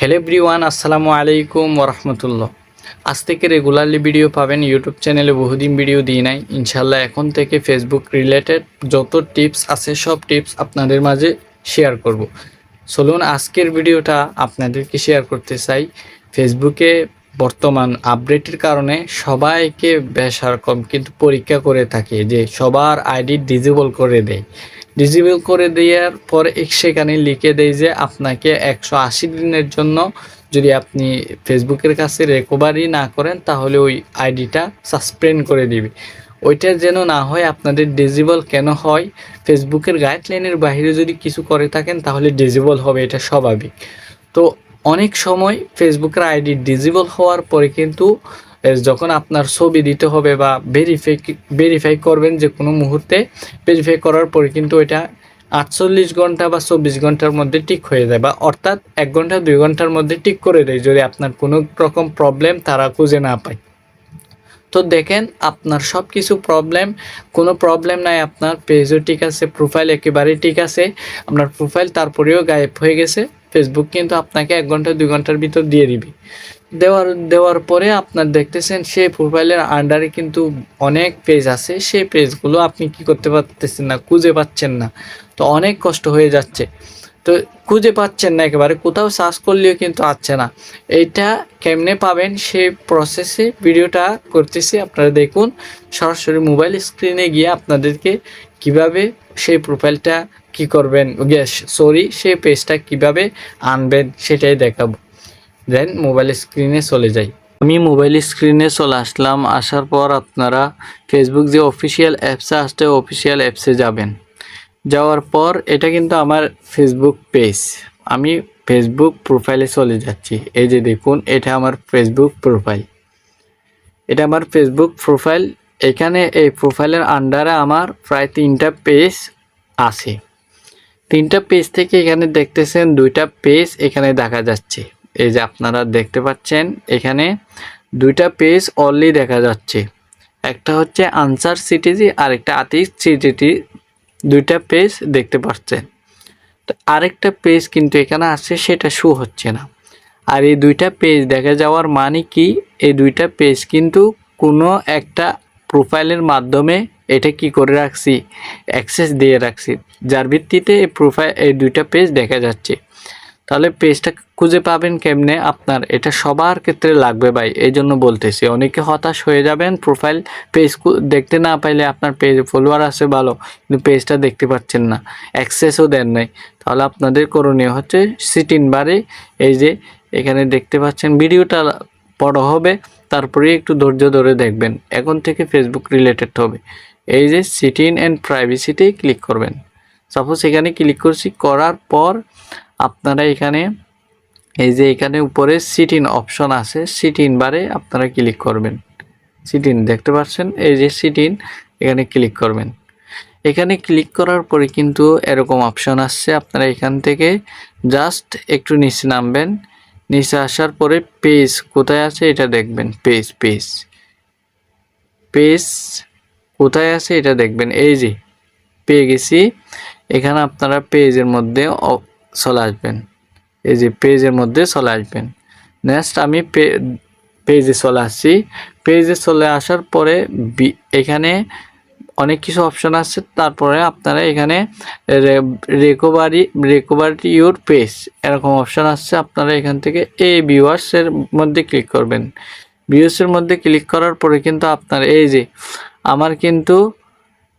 Hello everyone আসসালামু আলাইকুম ওরহমতুল্লাহ আজ থেকে রেগুলারলি ভিডিও পাবেন ইউটিউব চ্যানেলে বহুদিন ভিডিও দিই নাই। ইনশাল্লাহ এখন থেকে ফেসবুক রিলেটেড যত টিপস আছে, সব টিপস আপনাদের মাঝে শেয়ার করব। চলুন আজকের ভিডিওটা আপনাদেরকে শেয়ার করতে চাই। ফেসবুকে বর্তমান আপডেটের কারণে সবাইকে বেসারকম কিন্তু পরীক্ষা করে থাকে যে সবার আইডি ডিজেবল করে দেয়। ডিজেবল করে দেওয়ার পর সেখানে লিখে দেয় যে আপনাকে একশো আশি দিনের জন্য যদি আপনি ফেসবুকের কাছে রেকভারি না করেন, তাহলে ওই আইডিটা সাসপেন্ড করে দিবে। ওইটা যেন না হয়, আপনাদের ডিজেবল কেন হয়? ফেসবুকের গাইডলাইনের বাইরে যদি কিছু করে থাকেন, তাহলে ডিজেবল হবে, এটা স্বাভাবিক। তো অনেক সময় ফেসবুকের আইডি ডিজেবল হওয়ার পরে কিন্তু যখন আপনার ছবি দিতে হবে বা ভেরিফাই ভেরিফাই করবেন যে কোনো মুহূর্তে ভেরিফাই করার পরে কিন্তু এটা আটচল্লিশ ঘণ্টা বা চব্বিশ ঘণ্টার মধ্যে ঠিক হয়ে যায় বা অর্থাৎ এক ঘণ্টা, দুই ঘণ্টার মধ্যে ঠিক করে দেয় যদি আপনার কোনো রকম প্রবলেম তারা খুঁজে না পায়। তো দেখেন আপনার সব কিছু প্রবলেম কোনো প্রবলেম নাই, আপনার পেজও ঠিক আছে প্রোফাইল একেবারেই ঠিক আছে, আপনার প্রোফাইল তারপরেও গায়েব হয়ে গেছে। ফেসবুক কিন্তু আপনাকে এক ঘণ্টা, দুই ঘণ্টার ভিতর দিয়ে দিবে। দেওয়ার দেওয়ার পরে আপনার দেখতেছেন সেই প্রোফাইলের আন্ডারে কিন্তু অনেক পেজ আছে। সেই পেজগুলো আপনি কি করতে পারতেছেন না, খুঁজে পাচ্ছেন না। তো অনেক কষ্ট হয়ে যাচ্ছে। তো খুঁজে পাচ্ছেন না একেবারে, কোথাও সার্চ করলেও কিন্তু আসছে না। এইটা কেমনে পাবেন সেই প্রসেসে ভিডিওটা করতেছি। আপনারা দেখুন, সরাসরি মোবাইল স্ক্রিনে গিয়ে আপনাদেরকে কীভাবে সেই প্রোফাইলটা কি করবেন? গ্যাস সরি সেই পেজটা কীভাবে আনবেন সেটাই দেখাবো। দেন মোবাইল স্ক্রিনে চলে যাই। আমি মোবাইল স্ক্রিনে চলে আসলাম, আসার পর আপনারা ফেসবুক যে অফিসিয়াল অ্যাপসে আসছে অফিসিয়াল অ্যাপসে যাবেন। যাওয়ার পর এটা কিন্তু আমার ফেসবুক পেজ আমি ফেসবুক প্রোফাইলে চলে যাচ্ছি। এই যে দেখুন, এটা আমার ফেসবুক প্রোফাইল এটা আমার ফেসবুক প্রোফাইল এখানে এই প্রোফাইলের আন্ডারে আমার প্রায় তিনটা পেজ আছে। তিনটা পেজ থেকে এখানে দেখতেছেন দুইটা পেজ এখানে দেখা যাচ্ছে। এই যে আপনারা দেখতে পাচ্ছেন, এখানে দুইটা পেজ অনলি দেখা যাচ্ছে। একটা হচ্ছে আনসার সিটিজি আর একটা আতিক সিটিজি দুইটা পেজ দেখতে পাচ্ছেন। আরেকটা পেজ কিন্তু এখানে আছে, সেটা শো হচ্ছে না। আর এই দুইটা পেজ দেখা যাওয়ার মানে কি? এই দুইটা পেজ কিন্তু কোনো একটা প্রোফাইলের মাধ্যমে এটা কি করে রাখছি? অ্যাক্সেস দিয়ে রাখছি। যার ভিত্তিতে এই প্রোফাইল, এই দুইটা পেজ দেখা যাচ্ছে। তাহলে পেজটা খুঁজে পাবেন কেমনে আপনার? এটা সবার ক্ষেত্রে লাগবে ভাই এই জন্য বলতেছি। অনেকে হতাশ হয়ে যাবেন প্রোফাইল পেজ দেখতে না পাইলে আপনার পেজ ফলোয়ার আছে ভালো, কিন্তু পেজটা দেখতে পাচ্ছেন না। অ্যাক্সেসও দেন নাই। তাহলে আপনাদের করণীয় হচ্ছে সিটিন বারে এই যে এখানে দেখতে পাচ্ছেন ভিডিওটা বড় হবে তারপরে একটু ধৈর্য ধরে দেখবেন। এখন থেকে ফেসবুক রিলেটেড হবে। এই যে সিটিন অ্যান্ড প্রাইভেসিতেই ক্লিক করবেন। সাপোজ এখানে ক্লিক করছি, করার পর আপনারা এখানে, এই যে এখানে উপরে সিটিন অপশন আছে সিটিন বারে আপনারা ক্লিক করবেন। সিটিন দেখতে পাচ্ছেন? এই যে সিটিন এখানে ক্লিক করবেন। এখানে ক্লিক করার পরে কিন্তু এরকম অপশন আসছে। আপনারা এখান থেকে জাস্ট একটু নিচে নামবেন। নিচে আসার পরে পেজ, কোথায় আছে এটা দেখবেন, পেজ পেজ। পেজ, কোথায় আছে এটা দেখবেন, এই যে, পেয়ে গেছি। এখানে আপনারা পেজের মধ্যে চলে আসবেন। এই যে, পেজের মধ্যে চলে আসবেন। নেক্সট আমি পেজে চলে আসছি। পেজে চলে আসার পরে এখানে অনেক কিছু অপশন আছে। তারপরে আপনারা এখানে রেকোভারি রেকোভারি ইউর পেজ এরকম অপশন আসছে আপনারা এখান থেকে এই ভিউয়ার্সের মধ্যে ক্লিক করবেন। ভিউয়ার্সের মধ্যে ক্লিক করার পরে কিন্তু আপনার এই যে, আমার কিন্তু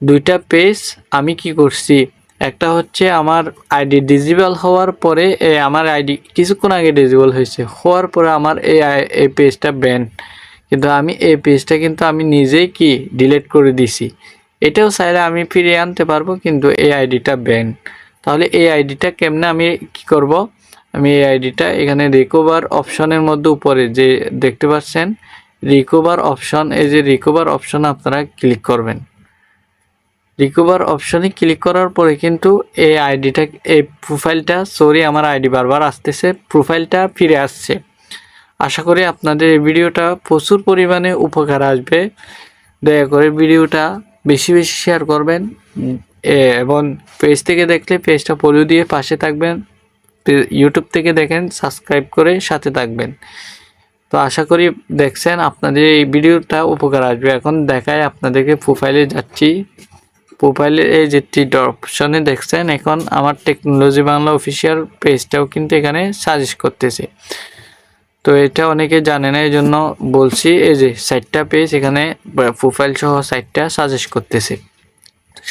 দুইটা পেজ আমি কি করছি? একটা হচ্ছে আমার আইডি ডিজিবল হওয়ার পরে আমার আইডি কিছুক্ষণ আগে ডিজিবল হয়েছে। হওয়ার পরে আমার এই এই পেজটা ব্যান কিন্তু আমি এই পেজটা কিন্তু আমি নিজেই কি ডিলিট করে দিছি। এটাও চাইলে আমি ফিরিয়ে আনতে পারব, কিন্তু এই আইডিটা ব্যান। তাহলে এই আইডিটা কেমনে আমি কি করব? আমি এই আইডিটা এখানে রিকভার অপশনের মধ্যে উপরে যে দেখতে পাচ্ছেন রিকভার অপশন এই যে রিকভার অপশন আপনারা ক্লিক করবেন। রিকভার অপশনে ক্লিক করার পরে কিন্তু এই আইডিটা, এই প্রোফাইলটা সরি আমার আইডি বারবার আসতেছে প্রোফাইলটা ফিরে আসছে। আশা করি আপনাদের এই ভিডিওটা প্রচুর পরিমাণে উপকার আসবে। দয়া করে ভিডিওটা বেশি বেশি শেয়ার করবেন। এ, এবং পেজ থেকে দেখলে পেজটা ফলো দিয়ে পাশে থাকবেন। ইউটিউব থেকে দেখেন সাবস্ক্রাইব করে সাথে থাকবেন। তো আশা করি দেখছেন আপনাদের এই ভিডিওটা উপকার আসবে। এখন দেখায় আপনাদেরকে প্রোফাইলে যাচ্ছি। প্রোফাইলে এই যে অপশনে দেখছেন এখন আমার টেকনোলজি বাংলা অফিসিয়াল পেজটাও কিন্তু এখানে সাজেস্ট করতেছে। তো এটা অনেকে জানে না এই জন্য বলছি, এই যে সাইটটা পেজ এখানে প্রোফাইল সহ সাইটটা সাজেস্ট করতেছে।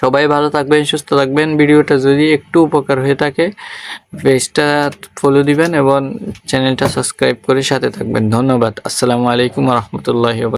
সবাই ভালো থাকবেন, সুস্থ থাকবেন। ভিডিওটা যদি একটু উপকার হয়ে থাকে পেজটা ফলো দিবেন এবং চ্যানেলটা সাবস্ক্রাইব করে সাথে থাকবেন। ধন্যবাদ। আসসালামু আলাইকুম রহমতুল্লাহ